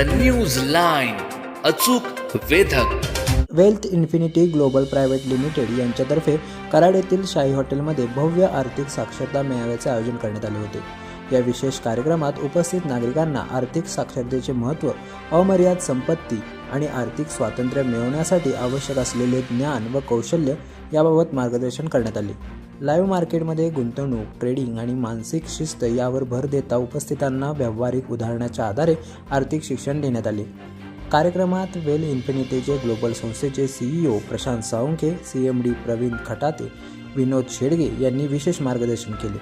The News Line अचूक वेधक. Wealth Infinity Global Private Limited यांच्यातर्फे कराड येथील शाही हॉटेलमध्ये भव्य आर्थिक साक्षरता मेळाव्याचे आयोजन करण्यात आले होते. या विशेष कार्यक्रमात उपस्थित नागरिकांना आर्थिक साक्षरतेचे महत्त्व अमर्याद संपत्ती आणि आर्थिक स्वातंत्र्य मिळवण्यासाठी आवश्यक असलेले ज्ञान व कौशल्य याबाबत मार्गदर्शन करण्यात आले. लाईव्ह मार्केटमध्ये गुंतवणूक ट्रेडिंग आणि मानसिक शिस्त यावर भर देता उपस्थितांना व्यावहारिक उदाहरणाच्या आधारे आर्थिक शिक्षण देण्यात आले. कार्यक्रमात वेल इन्फिनिटीचे ग्लोबल संस्थेचे CEO Prashant Sawankhe C M D Pravin Khatate Vinod Shedge यांनी विशेष मार्गदर्शन केले.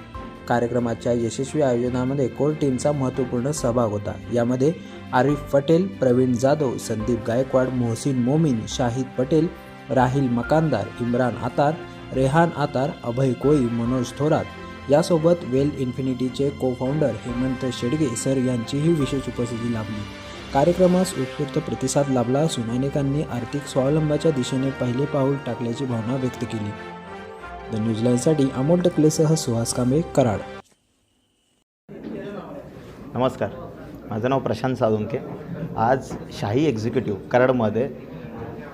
कार्यक्रमाच्या यशस्वी आयोजनामध्ये कोर टीमचा महत्त्वपूर्ण सहभाग होता. यामध्ये आरिफ पटेल प्रवीण जाधव संदीप गायकवाड मोहसिन मोमीन शाहिद पटेल राहिल मकानदार इम्रान आतार रेहान आतार अभय कोळी मनोज थोरात यासोबत वेल इन्फिनिटीचे को फाउंडर हेमंत शेडगे सर यांचीही विशेष उपस्थिती लाभली. कार्यक्रमास उत्स्फूर्त प्रतिसाद लाभला असून अनेकांनी आर्थिक स्वावलंबाच्या दिशेने पहिले पाऊल टाकल्याची भावना व्यक्त केली. द न्यूजलाईनसाठी अमोल टकलेसह सुहास कांबे कराड. नमस्कार. माझं नाव प्रशांत साळुंके आज शाही एक्झिक्युटिव्ह कराडमध्ये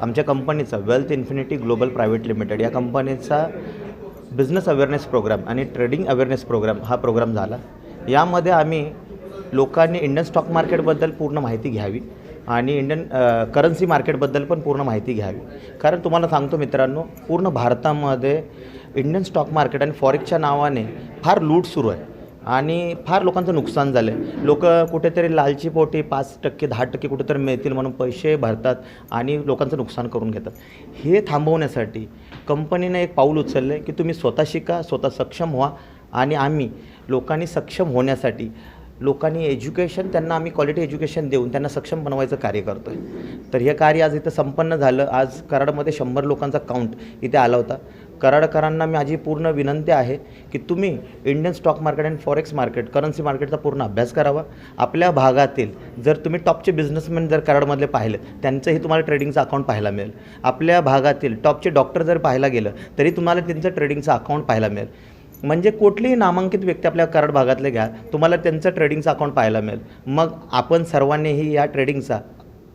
आमच्या कंपनीचा Wealth Infinity Global Private Limited या कंपनीचा बिझनेस अवेअरनेस प्रोग्राम आणि ट्रेडिंग अवेअरनेस प्रोग्राम हा प्रोग्राम झाला. यामध्ये आम्ही लोकांनी इंडियन स्टॉक मार्केटबद्दल पूर्ण माहिती घ्यावी आणि इंडियन करन्सी मार्केटबद्दल पण पूर्ण माहिती घ्यावी. कारण तुम्हाला सांगतो मित्रांनो पूर्ण भारतामध्ये इंडियन स्टॉक मार्केट आणि फॉरेक्सच्या नावाने फार लूट सुरू आहे. आणि फार लोकांचं नुकसान झालं आहे लोक कुठेतरी लालची पोटी पाच टक्के दहा टक्के कुठेतरी मिळतील म्हणून पैसे भरतात आणि लोकांचं नुकसान करून घेतात. हे थांबवण्यासाठी कंपनीने एक पाऊल उचललं आहे की तुम्ही स्वतः शिका स्वतः सक्षम व्हा आणि आम्ही लोकांनी सक्षम होण्यासाठी लोकांनी एज्युकेशन त्यांना आम्ही क्वालिटी एज्युकेशन देऊन त्यांना सक्षम बनवायचं कार्य करतो आहे तर हे कार्य आज इथं संपन्न झालं. आज कराडमध्ये शंभर लोकांचा काउंट इथे आला होता. कराडकरांना माझी पूर्ण विनंती आहे की तुम्ही Indian stock market and forex market currency मार्केटचा पूर्ण अभ्यास करावा. आपल्या भागातील जर तुम्ही टॉपचे बिझनेसमॅन जर कराडमधले पाहिलं त्यांचंही तुम्हाला ट्रेडिंगचं अकाउंट पाहायला मिळेल. आपल्या भागातील टॉपचे डॉक्टर जर पाहायला गेलं तरी तुम्हाला त्यांचं ट्रेडिंगचं अकाउंट पाहायला मिळेल. म्हणजे कुठलीही नामांकित व्यक्ती आपल्या कराड भागातले घ्या तुम्हाला त्यांचं ट्रेडिंगचं अकाउंट पाहायला मिळेल. मग आपण सर्वांनीही या ट्रेडिंगचा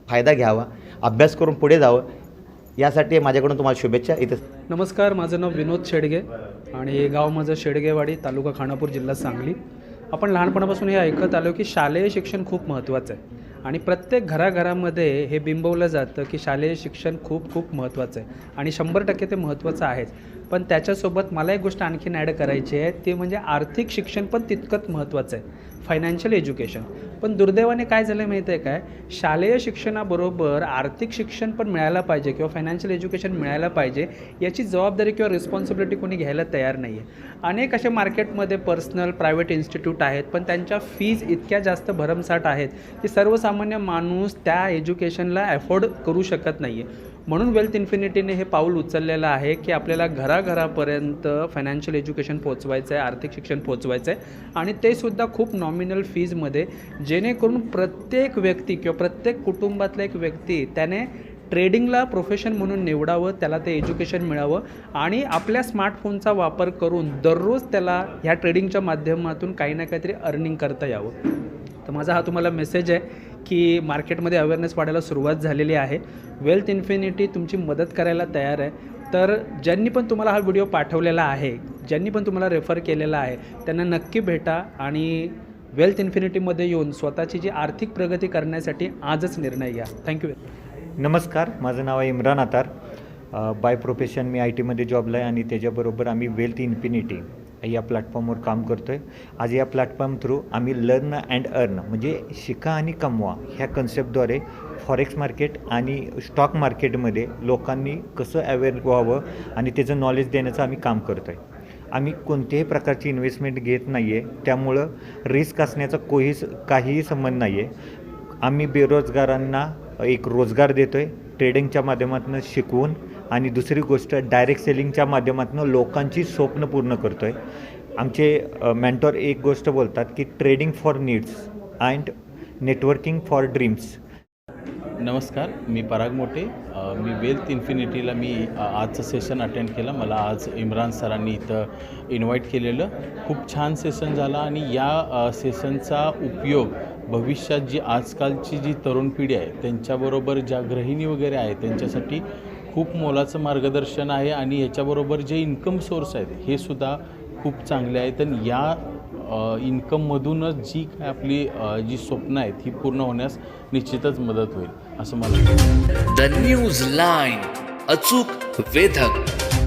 फायदा घ्यावा अभ्यास करून पुढे जावं. यासाठी माझ्याकडून तुम्हाला शुभेच्छा. इथं नमस्कार माझं नाव विनोद शेडगे आणि हे गाव माझं शेडगेवाडी तालुका खानापूर जिल्हा सांगली. आपण लहानपणापासून हे ऐकत आलो की शालेय शिक्षण खूप महत्त्वाचं आहे. आणि प्रत्येक घराघरामध्ये हे बिंबवलं जातं की शालेय शिक्षण खूप खूप महत्त्वाचं आहे. आणि शंभर टक्के ते महत्त्वाचं आहेच. पण त्याच्यासोबत मला एक गोष्ट आणखीन ॲड करायची आहे ते म्हणजे आर्थिक शिक्षण पण तितकंच महत्त्वाचं आहे. फायनान्शियल एज्युकेशन पण दुर्दैवाने काय झालं माहिती आहे काय? शालेय शिक्षणाबरोबर आर्थिक शिक्षण पण मिळायला पाहिजे किंवा फायनान्शियल एज्युकेशन मिळायला पाहिजे याची जबाबदारी किंवा रिस्पॉन्सिबिलिटी कोणी घ्यायला तयार नाही आहे अनेक असे मार्केटमध्ये पर्सनल प्रायव्हेट इन्स्टिट्यूट आहेत पण त्यांच्या फीज इतक्या जास्त भरमसाठ आहेत की सर्वसामान्य माणूस त्या एज्युकेशनला अफोर्ड करू शकत नाही आहे म्हणून वेल्थ इन्फिनिटीने हे पाऊल उचललेलं आहे की आपल्याला घराघरापर्यंत फायनान्शियल एज्युकेशन पोचवायचं आहे आर्थिक शिक्षण पोचवायचं आहे आणि ते सुद्धा खूप नॉमिनल फीजमध्ये जेणेकरून प्रत्येक व्यक्ती किंवा प्रत्येक कुटुंबातला एक व्यक्ती त्याने ट्रेडिंगला प्रोफेशन म्हणून निवडावं त्याला ते एज्युकेशन मिळावं आणि आपल्या स्मार्टफोनचा वापर करून दररोज त्याला ह्या ट्रेडिंगच्या माध्यमातून काही ना काहीतरी अर्निंग करता यावं. तर माझा हा तुम्हाला मेसेज आहे की मार्केटमध्ये अवेअरनेस वाढायला सुरुवात झालेली आहे. वेल्थ इन्फिनिटी तुमची मदत करायला तयार आहे. तर ज्यांनी पण तुम्हाला हा व्हिडिओ पाठवलेला आहे ज्यांनी पण तुम्हाला रेफर केलेला आहे त्यांना नक्की भेटा आणि वेल्थ इन्फिनिटीमध्ये येऊन स्वतःची जी आर्थिक प्रगती करण्यासाठी आजच निर्णय घ्या. थँक्यू नमस्कार माझं नाव आहे इम्रान आतार बाय प्रोफेशन मी आय टीमध्ये जॉबला आहे आणि त्याच्याबरोबर आम्ही वेल्थ इन्फिनिटी या प्लॅटफॉर्मवर काम करतो आहे आज या प्लॅटफॉर्म थ्रू आम्ही लर्न अँड अर्न म्हणजे शिका आणि कमवा ह्या कन्सेप्टद्वारे फॉरेक्स मार्केट आणि स्टॉक मार्केटमध्ये लोकांनी कसं अवेअर व्हावं आणि त्याचं नॉलेज देण्याचं आम्ही काम करतो आहे आम्ही कोणत्याही प्रकारची इन्व्हेस्टमेंट घेत नाही आहे त्यामुळं रिस्क असण्याचा कोही काहीही संबंध नाही आहे आम्ही बेरोजगारांना एक रोजगार देतो आहे ट्रेडिंगच्या माध्यमातून शिकवून आणि दुसरी गोष्ट डायरेक्ट सेलिंगच्या माध्यमातून लोकांची स्वप्न पूर्ण करतो आहे आमचे मेंटॉर एक गोष्ट बोलतात की trading for needs and networking for dreams नमस्कार मी पराग मोठे मी वेल्थ इन्फिनिटीला मी आजचं सेशन अटेंड केलं. मला आज इम्रान सरांनी इथं इन्व्हाइट केलेलं. खूप छान सेशन झालं आणि या सेशनचा उपयोग भविष्यात जी आजकालची जी तरुण पिढी आहे त्यांच्याबरोबर ज्या गृहिणी वगैरे आहे त्यांच्यासाठी खूप मोलाचं मार्गदर्शन आहे आणि याच्याबरोबर जे इन्कम सोर्स आहेत हे सुद्धा खूप चांगले आहेत. आणि या इन्कममधूनच जी काय आपली जी स्वप्न आहेत ही पूर्ण होण्यास निश्चितच मदत होईल असं मला द न्यूज लाईन अचूक वेधक.